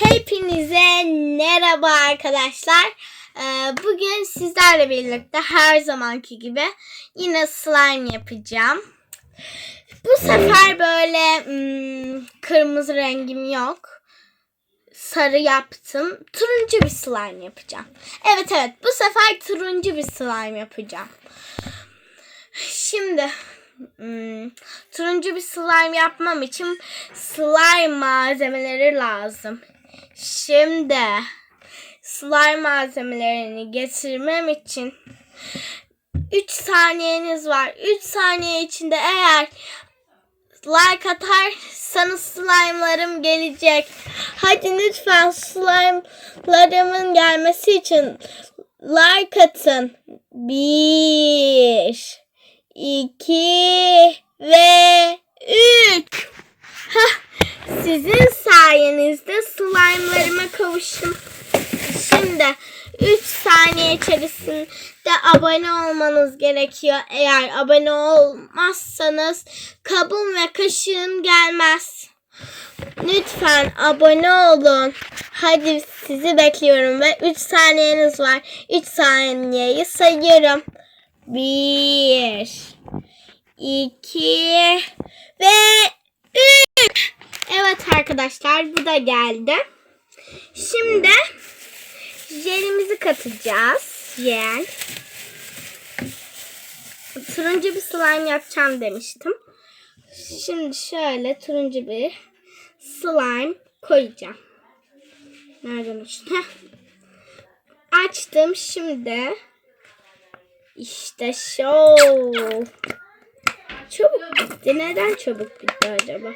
Hepinize merhaba arkadaşlar. Ee, Bugün sizlerle birlikte her zamanki gibi yine slime yapacağım. Bu sefer böyle hmm, kırmızı rengim yok. Sarı yaptım. Turuncu bir slime yapacağım. Evet evet bu sefer turuncu bir slime yapacağım. Şimdi hmm, turuncu bir slime yapmam için slime malzemeleri lazım. Şimdi slime malzemelerini getirmem için 3 saniyeniz var. 3 saniye içinde eğer like atarsanız slime'larım gelecek. Hadi lütfen slime'larımın gelmesi için like atın. 1 2 ve 3 Sizin sayenizde slime'larıma kavuştum. Şimdi 3 saniye içerisinde abone olmanız gerekiyor. Eğer abone olmazsanız kabım ve kaşığım gelmez. Lütfen abone olun. Hadi sizi bekliyorum ve 3 saniyeniz var. 3 saniyeyi sayıyorum. 1 2 ve 3 Evet arkadaşlar bu da geldi. Şimdi jelimizi katacağız. Jel. Turuncu bir slime yapacağım demiştim. Şimdi şöyle turuncu bir slime koyacağım. Nereden? Heh. Açtım şimdi. İşte show. Çabuk bitti. Neden çabuk bitti acaba?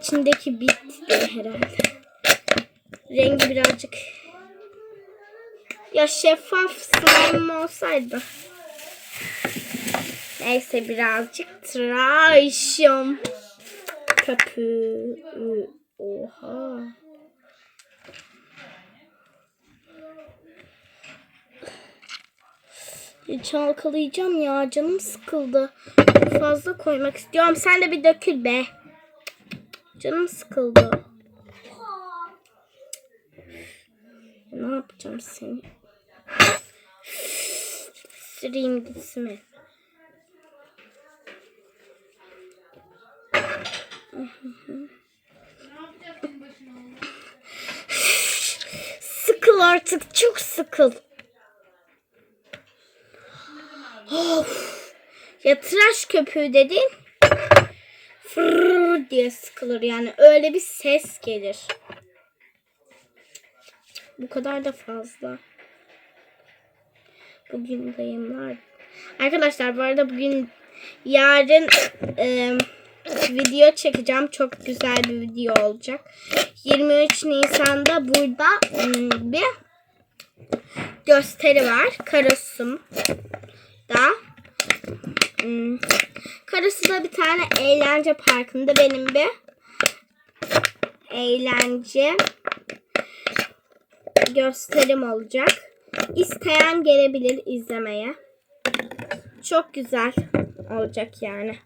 İçindeki bitti herhalde. Rengi birazcık ya şeffaf slime olsaydı. Neyse birazcık tıraşım. Köpüğü. Oha. Çalkalayacağım ya canım sıkıldı. Fazla koymak istiyorum. Sen de bir dökül be. Canım sıkıldı. Ne yapacağım seni? Süreyim gitsin. Sıkıl artık çok sıkıl. Of. Ya tıraş köpüğü dediğin fırr diye sıkılır yani öyle bir ses gelir. Bu kadar da fazla. Bugün dayımlar. Arkadaşlar bu arada bugün yarın e, video çekeceğim. Çok güzel bir video olacak. 23 Nisan'da burada m, bir gösteri var. Karasum'da. Hmm. Karasu'da bir tane eğlence parkında benim bir eğlence gösterim olacak. İsteyen gelebilir izlemeye. Çok güzel olacak yani.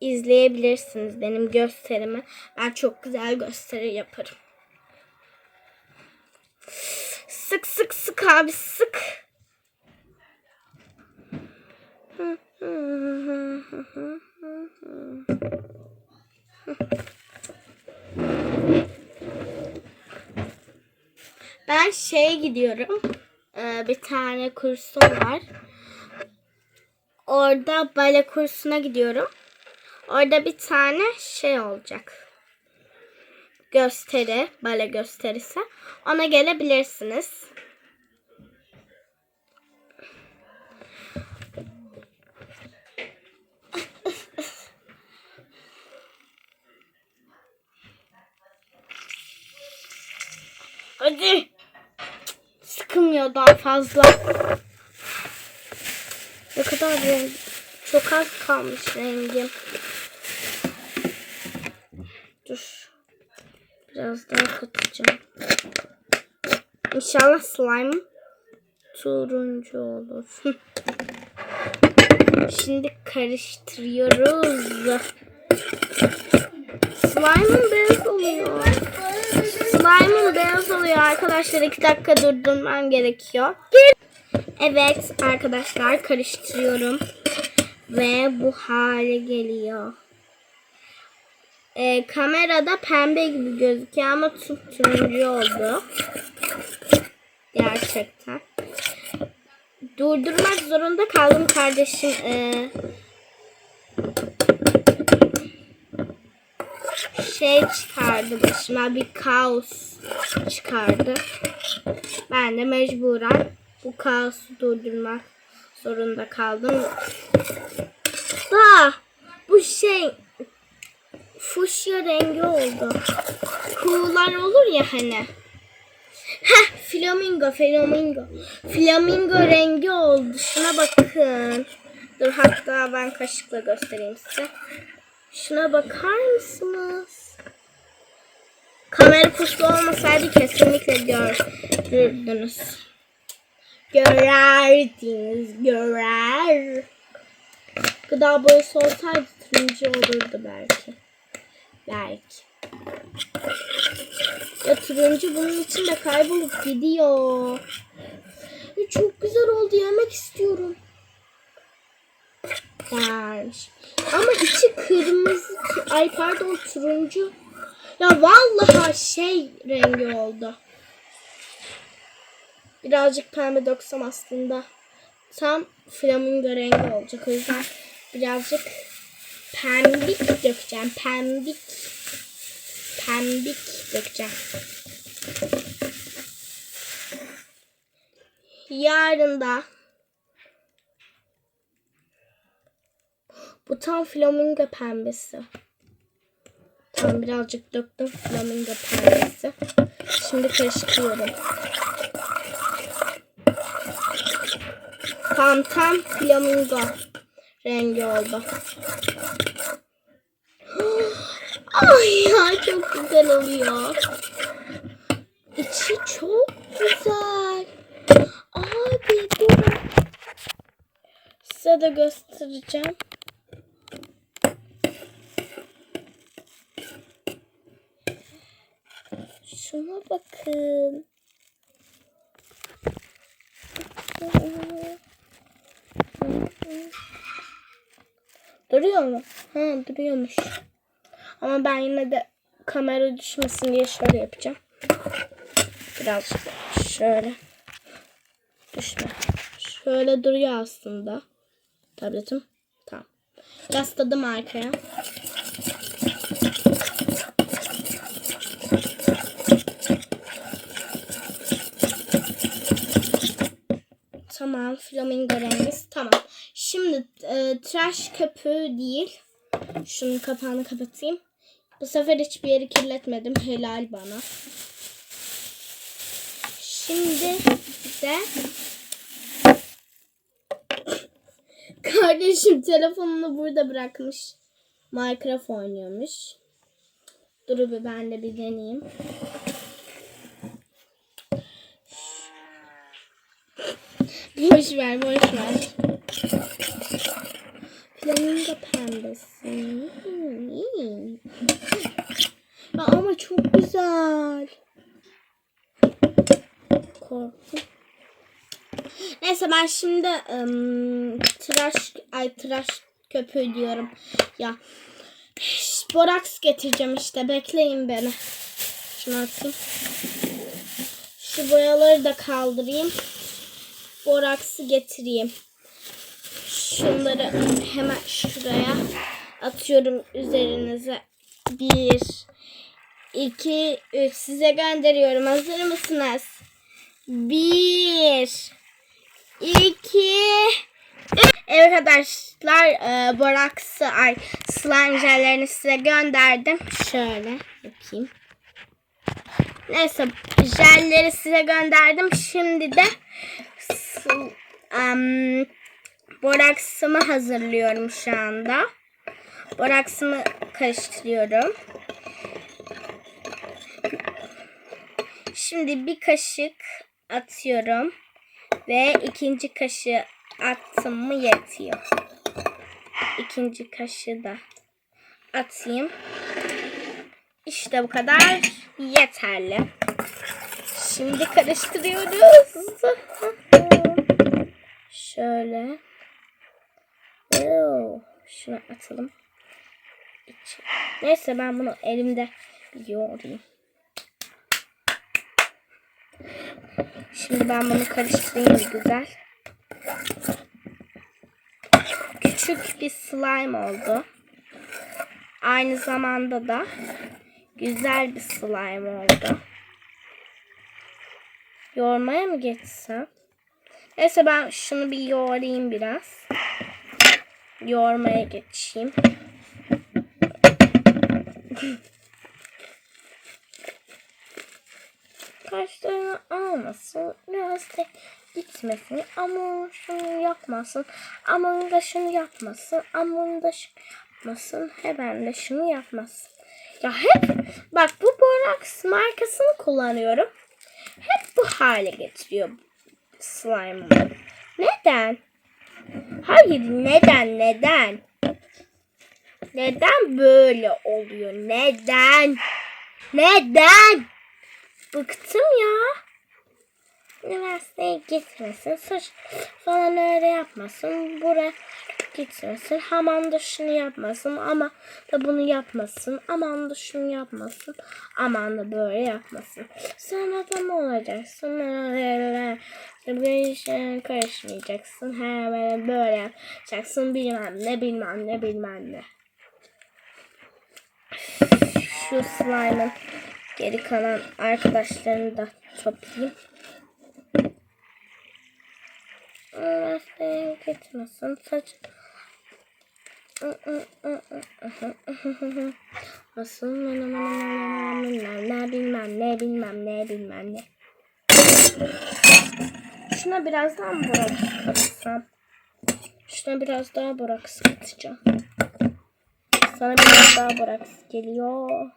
İzleyebilirsiniz benim gösterimi. Ben çok güzel gösteri yaparım. Sık sık sık abi sık. Ben şeye gidiyorum. Ee, bir tane kursum var. Orada bale kursuna gidiyorum. Orada bir tane şey olacak. Gösteri, bale gösterisi. Ona gelebilirsiniz. Hadi. Sıkılmıyor daha fazla. Ne kadar renk. Çok az kalmış rengim. Dur. Biraz daha katacağım. İnşallah slime turuncu olur. Şimdi karıştırıyoruz. Slime'ın beyaz oluyor. Slime'ım beyaz oluyor arkadaşlar. iki dakika durdurmam gerekiyor. Evet arkadaşlar karıştırıyorum. Ve bu hale geliyor. Ee, kamerada pembe gibi gözüküyor ama turuncu oldu. Gerçekten. Durdurmak zorunda kaldım kardeşim. Ee, şey çıkardı başıma bir kaos çıkardı. Ben de mecburen bu kaosu durdurmak zorunda kaldım. Da bu şey fuşya rengi oldu. Kuğular olur ya hani. Heh, flamingo, flamingo. Flamingo rengi oldu. Şuna bakın. Dur hatta ben kaşıkla göstereyim size. Şuna bakar mısınız? Kamera puslu olmasaydı kesinlikle görürdünüz. Görerdiniz, görer. Gıda boyası olsaydı turuncu olurdu belki. Belki. Ya turuncu bunun içinde kaybolup gidiyor. Çok güzel oldu yemek istiyorum. Ama içi kırmızı. Ay pardon turuncu. Ya vallahi şey rengi oldu. Birazcık pembe döksem aslında tam flamingo rengi olacak. O yüzden birazcık pembik dökeceğim. Pembik. Pembik dökeceğim. Yarın da bu tam flamingo pembesi. Tam birazcık döktüm flamingo pembesi. Şimdi karıştırıyorum. Tam tam flamingo rengi oldu. Ay ya çok güzel oluyor. İçi çok güzel. Abi durun. Size de göstereceğim. Şuna bakın. Duruyor mu? Ha duruyormuş. Ama ben yine de kamera düşmesin diye şöyle yapacağım. Birazcık şöyle. Düşme. Şöyle duruyor aslında. Tabletim. Tamam. Yasladım arkaya. Tamam. Flamingo rengimiz. Tamam. Şimdi e, tıraş köpüğü değil. Şunun kapağını kapatayım. Bu sefer hiçbir yeri kirletmedim. Helal bana. Şimdi de kardeşim telefonunu burada bırakmış. Minecraft oynuyormuş. Dur bir ben de bir deneyeyim. Boş ver, boş ver. Flamingo pembesi. Hmm. Ya ama çok güzel. Korktum. Neyse ben şimdi ım, tıraş ay tıraş köpüğü diyorum. Ya boraks getireceğim işte. Bekleyin beni. Şunu atayım. Şu boyaları da kaldırayım. Boraksı getireyim. Şunları hemen şuraya atıyorum üzerinize. Bir, iki, üç. Size gönderiyorum. Hazır mısınız? Bir, iki, üç. Evet arkadaşlar e, boraksı ay slime jellerini size gönderdim. Şöyle bakayım. Neyse jelleri size gönderdim. Şimdi de em, boraksımı hazırlıyorum şu anda. Boraksımı karıştırıyorum. Şimdi bir kaşık atıyorum. Ve ikinci kaşığı attım mı yetiyor. İkinci kaşığı da atayım. İşte bu kadar yeterli. Şimdi karıştırıyoruz. Şöyle. Şunu atalım. Neyse ben bunu elimde yoğurayım. Şimdi ben bunu karıştırayım güzel. Küçük bir slime oldu. Aynı zamanda da güzel bir slime oldu. Yoğurmaya mı geçsem? Neyse ben şunu bir yoğurayım biraz. Yoğurmaya geçeyim. Kaşlarını almasın. Biraz da gitmesin. Ama şunu yapmasın. Aman da şunu yapmasın. Aman da şunu yapmasın. Hemen de şunu yapmasın. Ya hep bak bu Borax markasını kullanıyorum. Hep bu hale getiriyor slime'ı. Neden? Hayır neden neden? Neden böyle oluyor? Neden? Neden? Bıktım ya. Üniversiteye gitmesin. Saç falan öyle yapmasın. Buraya gitmesin. Aman da şunu yapmasın. Ama da bunu yapmasın. Aman da şunu yapmasın. Aman da böyle yapmasın. Sen adam olacaksın. Bu işe karışmayacaksın. Hemen böyle yapacaksın. Bilmem ne bilmem ne bilmem ne. Şu slime'ın geri kalan arkadaşlarını da toplayayım. Üniversiteye gitmesin. Saç Nasıl bilmem ne bilmem ne bilmem ne bilmem ne. Şuna biraz daha mı borak katsam? Şuna biraz daha borak katacağım. Sana biraz daha borak geliyor.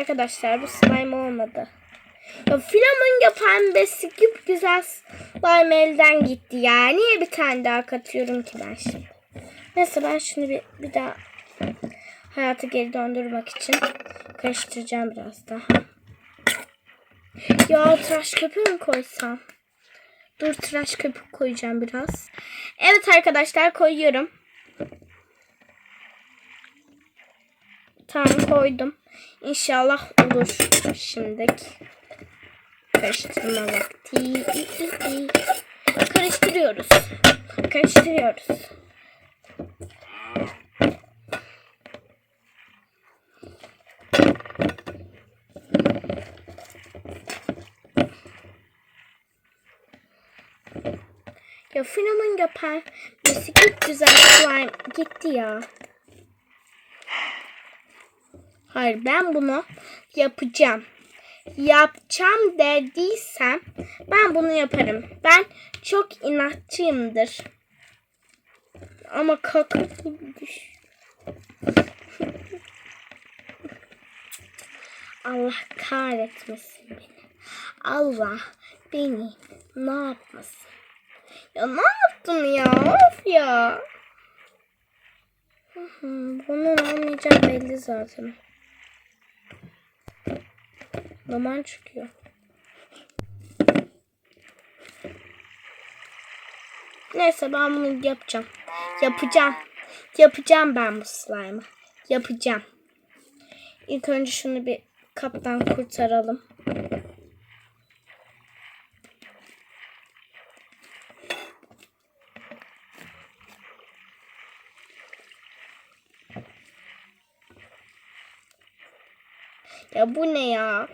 Arkadaşlar bu slime olmadı. Ya flamingo pembesi güp güzel slime elden gitti ya. Niye bir tane daha katıyorum ki ben şimdi? Neyse ben şunu bir, bir daha hayata geri döndürmek için karıştıracağım biraz daha. Ya tıraş köpüğü mü koysam? Dur tıraş köpük koyacağım biraz. Evet arkadaşlar koyuyorum. Tamam koydum. İnşallah olur şimdiki. Karıştırma vakti. Karıştırıyoruz. Karıştırıyoruz. Ya fenomen yapar. Bisiklet güzel slime gitti ya. Hayır ben bunu yapacağım. Yapacağım dediysem ben bunu yaparım. Ben çok inatçıyımdır. Ama kaka düş. Allah kahretmesin beni. Allah beni ne yapmasın. Ya ne yaptım ya? Of ya. Bunun olmayacağı belli zaten. Duman çıkıyor. Neyse ben bunu yapacağım. Yapacağım. Yapacağım ben bu slime'ı. Yapacağım. İlk önce şunu bir kaptan kurtaralım. Ya bu ne ya?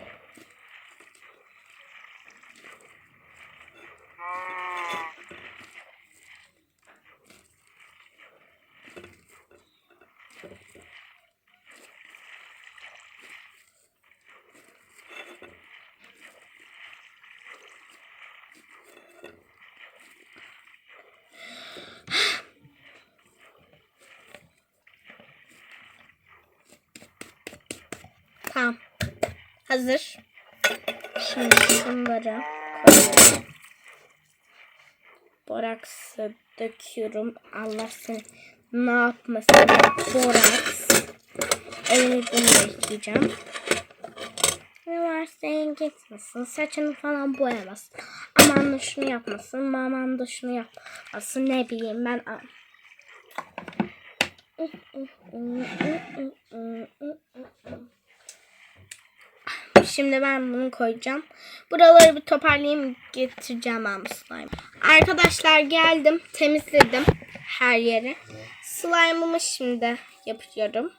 Tamam. Hazır. Şimdi şunları koyuyorum. Boraksı döküyorum. Allah seni ne yapmasın. Boraks. Elimi bununla yıkayacağım. Ne varsa gitmesin. Saçını falan boyamasın. Aman da şunu yapmasın. Aman da şunu yapmasın. Ne bileyim ben. Şimdi ben bunu koyacağım. Buraları bir toparlayayım getireceğim ben bu slime. Arkadaşlar geldim. Temizledim her yeri. Slime'ımı şimdi yapıyorum.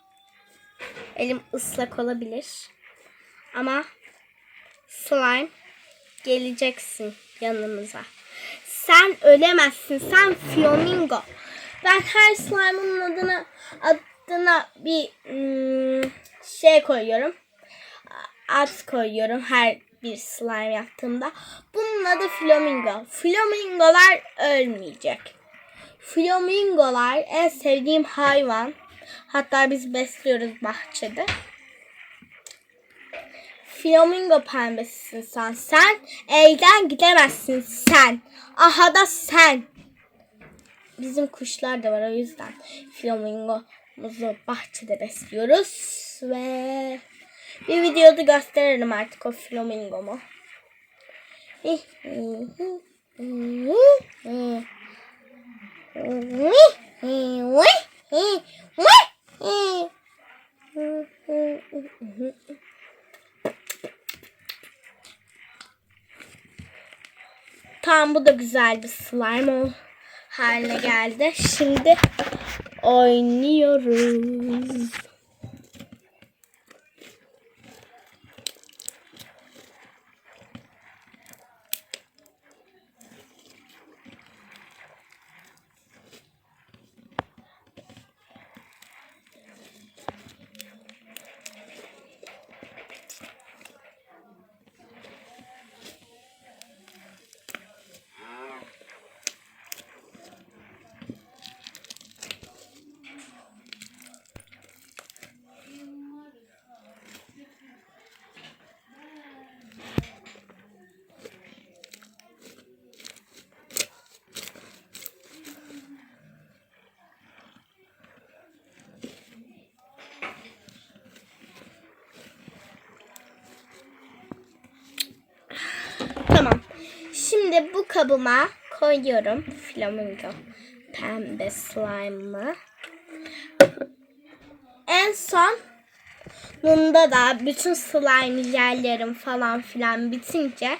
Elim ıslak olabilir. Ama slime geleceksin yanımıza. Sen ölemezsin. Sen flamingo. Ben her slime'ın adına adına bir ım, şey koyuyorum. Ad koyuyorum her bir slime yaptığımda. Bunun adı flamingo. Flamingolar ölmeyecek. Flamingolar en sevdiğim hayvan. Hatta biz besliyoruz bahçede. Flamingo pembesisin sen. Sen evden gidemezsin sen. Aha da sen. Bizim kuşlar da var o yüzden flamingomuzu bahçede besliyoruz ve bir videoda gösteririm artık o flamingomu. Tamam bu da güzel bir slime haline geldi. Şimdi oynuyoruz. Tamam. Şimdi bu kabıma koyuyorum flamingo pembe slime'ı. En son bunda da bütün slime yerlerim falan filan bitince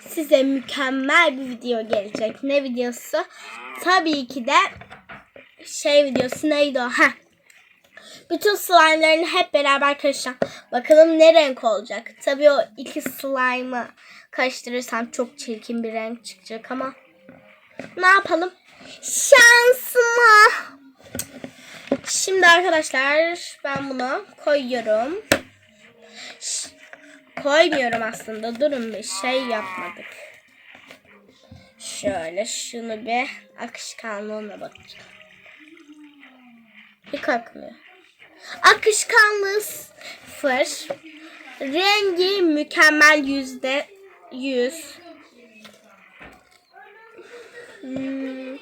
size mükemmel bir video gelecek. Ne videosu? Tabii ki de şey videosu neydi o? Heh. Bütün slime'larını hep beraber karıştıracağım. Bakalım ne renk olacak. Tabii o iki slime'ı karıştırırsam çok çirkin bir renk çıkacak ama ne yapalım? Şansıma. Şimdi arkadaşlar ben bunu koyuyorum. Ş- koymuyorum aslında. Durun bir şey yapmadık. Şöyle şunu bir akışkanlığına bakacağım. Hiç akmıyor. Akışkanlığı sıfır. Rengi mükemmel yüzde yüz. Hmm,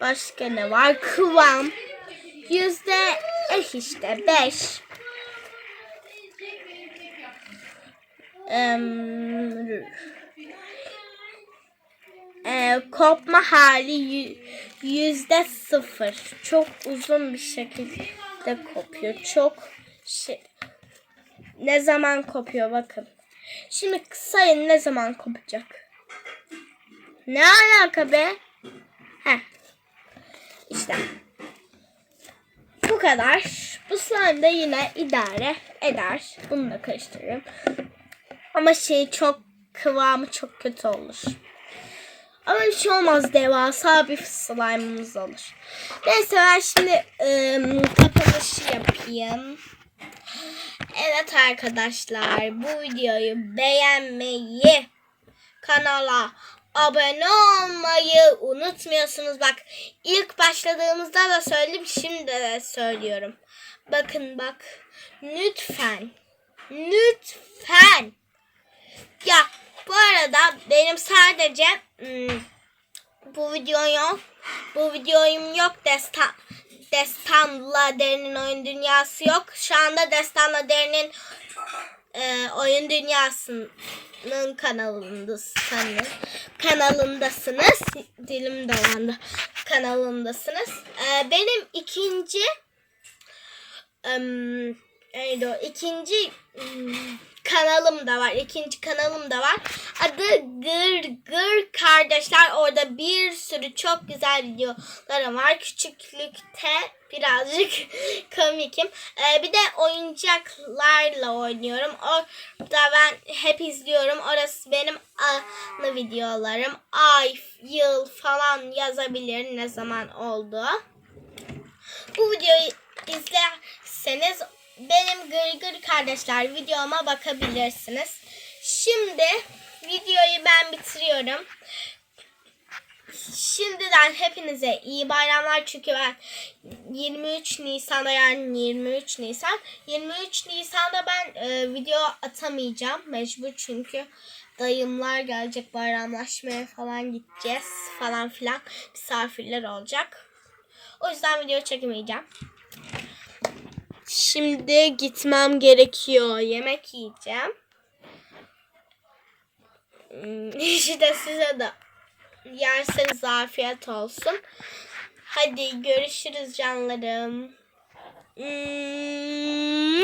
Başka ne var? Kıvam. Yüzde eh işte beş. Em, e, kopma hali yü- yüzde sıfır. Çok uzun bir şekilde kopuyor. Çok şey. Ne zaman kopuyor bakın. Şimdi sayın ne zaman kopacak? Ne alaka be? Heh. İşte. Bu kadar. Bu slime de yine idare eder. Bunu da karıştırırım. Ama şey çok kıvamı çok kötü olur. Ama bir şey olmaz devasa bir slime'ımız olur. Neyse ben şimdi ım, kapanışı yapayım. Evet arkadaşlar bu videoyu beğenmeyi, kanala abone olmayı unutmuyorsunuz. Bak ilk başladığımızda da söyledim şimdi de söylüyorum. Bakın bak lütfen lütfen ya Bu arada benim sadece hmm, bu videoyu bu videoyum yok destan Destanla Derin'in oyun dünyası yok. Şu anda Destanla Derin'in e, oyun dünyasının kanalındasınız. Kanalındasınız. Dilim dolandı. Kanalındasınız. E, benim ikinci em, neydi o? İkinci em, kanalım da var. İkinci kanalım da var. Adı Gır Gır Kardeşler. Orada bir sürü çok güzel videolarım var. Küçüklükte birazcık komikim. Ee, bir de oyuncaklarla oynuyorum. Orada ben hep izliyorum. Orası benim anı videolarım. Ay, yıl falan yazabilir ne zaman oldu. Bu videoyu izlerseniz benim Gır Gır Kardeşler videoma bakabilirsiniz. Şimdi videoyu ben bitiriyorum. Şimdiden hepinize iyi bayramlar çünkü ben 23 Nisan'da yani 23 Nisan 23 Nisan'da ben e, video atamayacağım mecbur çünkü dayımlar gelecek bayramlaşmaya falan gideceğiz falan filan misafirler olacak. O yüzden video çekemeyeceğim. Şimdi gitmem gerekiyor. Yemek yiyeceğim. Hmm, İşte size de yerseniz afiyet olsun. Hadi görüşürüz canlarım. Hmm.